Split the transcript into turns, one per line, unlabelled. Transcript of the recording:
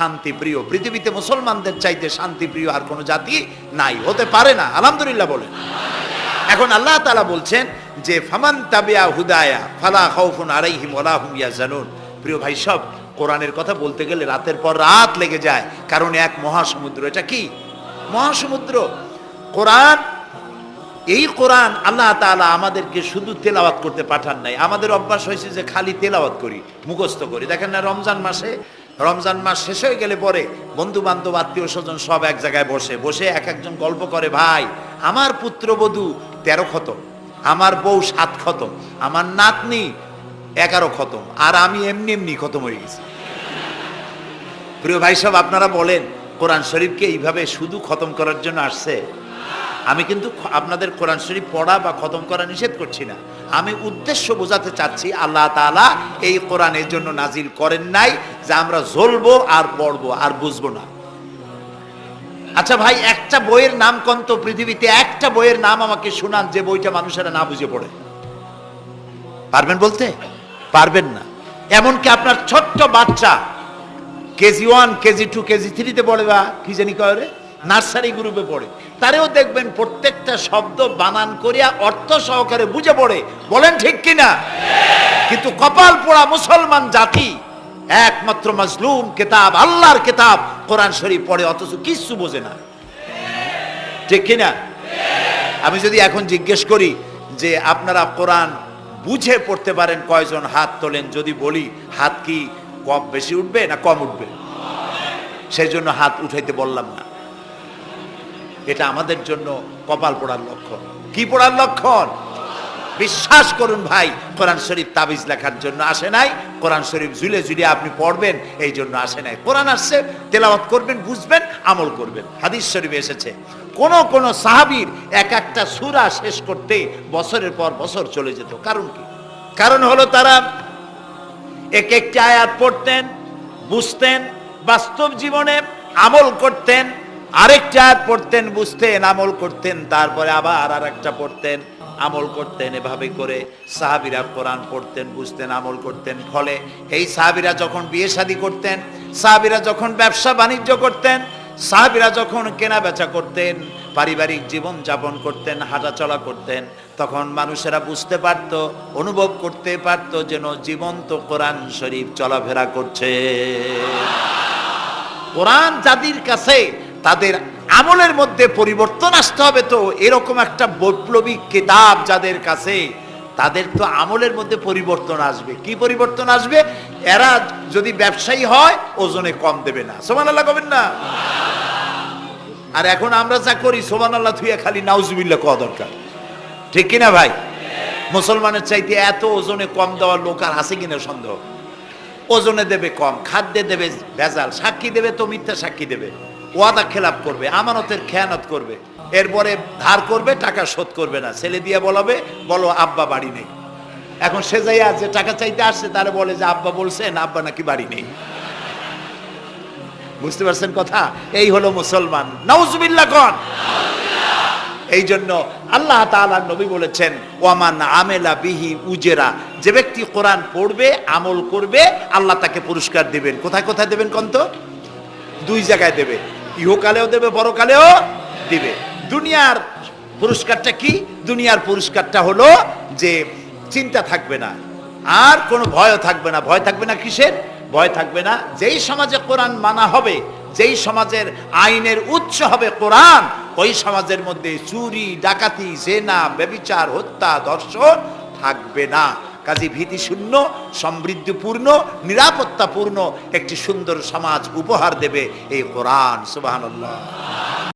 শান্তি প্রিয়। পৃথিবীতে মুসলমানদের চাইতে শান্তি প্রিয় আর কোনো জাতি নাই। হতে পারে না। আলহামদুলিল্লাহ বলেন। এখন আল্লাহ তালা বলছেন যে, ফামান তাবিয়া হুদায়া, ফালা খাউফুন আলাইহিম ওয়ালা হুম ইয়াহজানুন। প্রিয় ভাই, সব কোরআনের কথা বলতে গেলে রাতের পর রাত লেগে যায়। কারণ এক মহাসমুদ্র, এটা কি? মহাসমুদ্র। কোরআন, এই কোরআন আল্লাহ তাআলা আমাদেরকে শুধু তেলাওয়াত করতে পাঠান নাই। আমাদের অভ্যাস হয়েছে যে খালি তেলাওয়াত করি, মুখস্থ করি। দেখেন না, রমজান মাসে রমজান মাস শেষ হয়ে গেলে পরে বন্ধু বান্ধব আত্মীয় স্বজন সব এক জায়গায় বসে বসে এক একজন গল্প করে, ভাই, আমার পুত্রবধূ তেরো খতম আমার বউ সাত খতম আমার নাতনি এগারো খতম আর আমি এমনি এমনি খতম হয়ে গেছি। প্রিয় ভাই সব আপনারা বলেন, কোরআন শরীফকে এইভাবে শুধু খতম করার জন্য আসছে? আমি কিন্তু আপনাদের কোরআন শরীফ পড়া বা খতম করা নিষেধ করছি না। আমি উদ্দেশ্য বোঝাতে চাচ্ছি, আল্লাহ তাআলা এই কোরআনের জন্য নাজিল করেন নাই যে আমরা জ্বলবো আর পড়ব আর বুঝব না। আচ্ছা ভাই, একটা বইয়ের নাম কন্ত পৃথিবীতে? একটা বইয়ের নাম আমাকে শোনান, যে বইটা মানুষেরা না বুঝে পড়ে। পারবেন বলতে? পারবেন না। এমনকি আপনার ছোট্ট বাচ্চা, KG one, KG two, KG থ্রিতে পড়ে বা, কি জানি কয় রে? নার্সারি গ্রুপে পড়ে। তারেও দেখবেন প্রত্যেকটা শব্দ বানান করিয়া অর্থ সহকারে বুঝে পড়ে। বলেন ঠিক কিনা? কিন্তু কপাল পোড়া মুসলমান জাতি, একমাত্র মজলুম কেতাব, আল্লাহর কেতাব কোরআন শরীফ পড়ে, অথচ কিচ্ছু বোঝে না। ঠিক কিনা? আমি যদি এখন জিজ্ঞেস করি যে আপনারা কোরআন বুঝে পড়তে পারেন কয়জন হাত তোলেন, যদি বলি, হাত কি কম বেশি উঠবে না কম উঠবে? সেই জন্য হাত উঠাইতে বললাম না। এটা আমাদের জন্য কপাল পড়ার লক্ষণ। কি পড়ার লক্ষণ? বিশ্বাস করুন ভাই, কোরআন শরীফ তাবিজ লেখার জন্য আসে নাই। কোরআন শরীফ ঝুলে ঝুলে আপনি পড়বেন, এই জন্য আসে নাই। কোরআন আসছে, তেলাওয়াত করবেন, বুঝবেন, আমল করবেন। হাদিস শরীফে এসেছে, কোন কোন সাহাবীর এক একটা সুরা শেষ করতে বছরের পর বছর চলে যেত। কারণ কি? কারণ হলো তারা এক একটি আয়াত পড়তেন, বুঝতেন, বাস্তব জীবনে আমল করতেন আরেকটা আয়াত পড়তেন, বুঝতেন, আমল করতেন, তারপরে আবার আর একটা পড়তেন, আমল করতেন এভাবে করে। সাহাবিরা কোরআন পড়তেন, বুঝতেন, আমল করতেন। ফলে এই সাহাবিরা যখন বিয়ে শাদী করতেন, সাহাবিরা যখন ব্যবসা বাণিজ্য করতেন, সাহাবিরা যখন কেনা বেচা করতেন, পারিবারিক জীবন যাপন করতেন, হাঁটাচলা করতেন, তখন মানুষেরা বুঝতে পারত, অনুভব করতে পারত যেন জীবন্ত কোরআন শরীফ চলাফেরা করছে। কোরআন জাতির কাছে তাদের আমলের মধ্যে পরিবর্তন আসতে হবে তো। এরকম একটা বৈপ্লবিক কিতাব যাদের কাছে, তাদের তো আমলের মধ্যে পরিবর্তন আসবে। কি পরিবর্তন আসবে? এরা যদি ব্যবসায়ী হয়, ওজনে কম দেবে না। সোমান আল্লাহ কবেন না? আর এখন আমরা যা করি সোমান আল্লাহ থুইয়া খালি নাউজুবিল্লাহ কওয়া দরকার। ঠিক কিনা ভাই? মুসলমানের চাইতে এত ওজনে কম দেওয়ার লোক আর আছে কিনা সন্দেহ? ওজনে দেবে কম, খাদ্যে দেবে ভেজাল, সাক্ষী দেবে তো মিথ্যা সাক্ষী দেবে। ওয়াদা খেলাপ করবে, আমানতের খেয়ানত করবে, এরপরে ধার করবে, টাকা শোধ করবে না। ছেলে দিয়ে বলাবে, বলো আব্বা বাড়ি নেই। এখন সে যাইয়া যে টাকা চাইতে আসছে, তারা বলে যে আব্বা বলছেন আব্বা নাকি বাড়ি নেই। বুঝতে পারছেন কথা? এই হলো মুসলমান। নাউজুবিল্লাহ কন। এই জন্য আল্লাহ তাআলা নবী বলেছেন, ওয়ামান আমেলা বিহি উজেরা। যে ব্যক্তি কোরআন পড়বে, আমল করবে, আল্লাহ তাকে পুরস্কার দিবেন। কোথায় কোথায় দেবেন কন্ত? দুই জায়গায় দেবে। ইহকালেও দেবে বড়কালেও দিবে। দুনিয়ার পুরস্কারটা কি? দুনিয়ার পুরস্কারটা হলো যে চিন্তা থাকবে না। আর কোনো ভয়ও থাকবে না। ভয় থাকবে না কিসের? ভয় থাকবে না যেই সমাজে কোরআন মানা হবে, যেই সমাজের আইনের উৎস হবে কোরআন, ওই সমাজের মধ্যে চুরি, ডাকাতি, জেনা, ব্যবিচার, হত্যা, ধর্ষণ থাকবে না। কাজী ভীতি শূন্য সমৃদ্ধিপূর্ণ নিরাপত্তাপূর্ণ একটি সুন্দর সমাজ উপহার দেবে এই কোরআন সুবহানাল্লাহ।